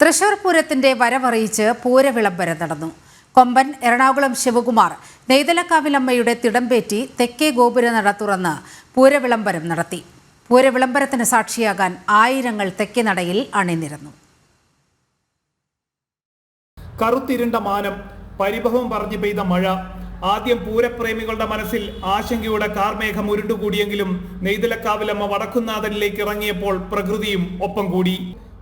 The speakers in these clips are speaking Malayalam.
തൃശൂർ പൂരത്തിന്റെ വരവറിയിച്ച് പൂരവിളംബരം നടന്നു. കൊമ്പൻ എറണാകുളം ശിവകുമാർ നെയ്തലക്കാവിലമ്മയുടെ തിടമ്പേറ്റി തെക്കേ ഗോപുര ഗോപുരനട തുറന്ന് പൂരവിളംബരം നടത്തി. പൂരവിളംബരത്തിന് സാക്ഷിയാകാൻ ആയിരങ്ങൾ തെക്കേ നടയിൽ അണിനിരന്നു. കറുത്തിരുണ്ട മാനം പരിഭവം പറഞ്ഞു പെയ്ത മഴ ആദ്യം പൂരപ്രേമികളുടെ മനസ്സിൽ ആശങ്കയുടെ കാർമേഘം ഉരുണ്ടുകൂടിയെങ്കിലും നെയ്തലക്കാവിലമ്മ വടക്കുന്നാഥനിലേക്ക് ഇറങ്ങിയപ്പോൾ പ്രകൃതിയും ഒപ്പം കൂടി.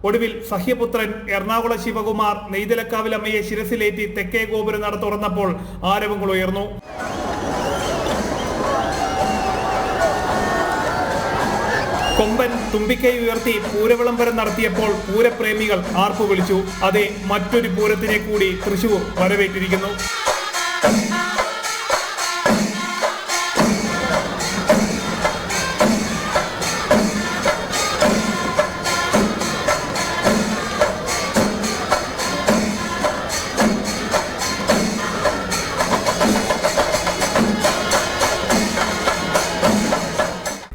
ഒടുവിൽ സഹ്യപുത്രൻ എറണാകുളം ശിവകുമാർ നെയ്തലക്കാവിലമ്മയെ ശിരസിലേറ്റി തെക്കേ ഗോപുര നട തുറന്നപ്പോൾ ആരവങ്ങൾ ഉയർന്നു. കൊമ്പൻ തുമ്പിക്കൈ ഉയർത്തി പൂരവിളംബരം നടത്തിയപ്പോൾ പൂരപ്രേമികൾ ആർപ്പു വിളിച്ചു അതെ മറ്റൊരു പൂരത്തിനെ കൂടി തൃശൂർ വരവേറ്റിരിക്കുന്നു.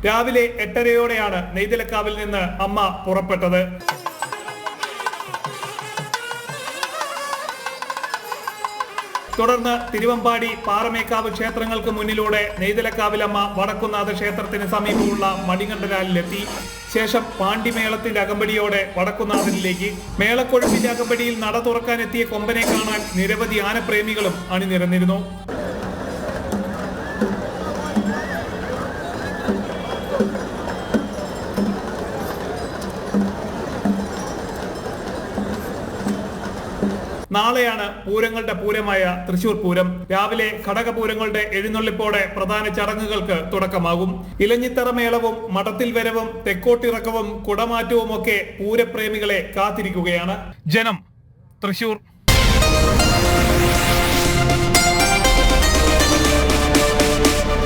രാവിലെ എട്ടരയോടെയാണ് നെയ്തലക്കാവിൽ നിന്ന് അമ്മ പുറപ്പെട്ടത്. തുടർന്ന് തിരുവമ്പാടി പാറമേക്കാവ് ക്ഷേത്രങ്ങൾക്ക് മുന്നിലൂടെ നെയ്തലക്കാവിലമ്മ വടക്കുന്നാഥ ക്ഷേത്രത്തിന് സമീപമുള്ള മണികണ്ഠനാലിലെത്തി ശേഷം പാണ്ടിമേളത്തിന്റെ അകമ്പടിയോടെ വടക്കുന്നാഥനിലേക്ക് മേളക്കൊഴുപ്പിന്റെ അകമ്പടിയിൽ നട തുറക്കാനെത്തിയ കൊമ്പനെ കാണാൻ നിരവധി ആനപ്രേമികളും അണിനിരന്നിരുന്നു. നാളെയാണ് പൂരങ്ങളുടെ പൂരമായ തൃശൂർ പൂരം. രാവിലെ ഘടകപൂരങ്ങളുടെ എഴുന്നള്ളിപ്പോടെ പ്രധാന ചടങ്ങുകൾക്ക് തുടക്കമാകും. ഇലഞ്ഞിത്തറ മേളവും മഠത്തിൽ വരവും തെക്കോട്ടിറക്കവും കുടമാറ്റവും ഒക്കെ പൂരപ്രേമികളെ കാത്തിരിക്കുകയാണ്. ജനം തൃശൂർ.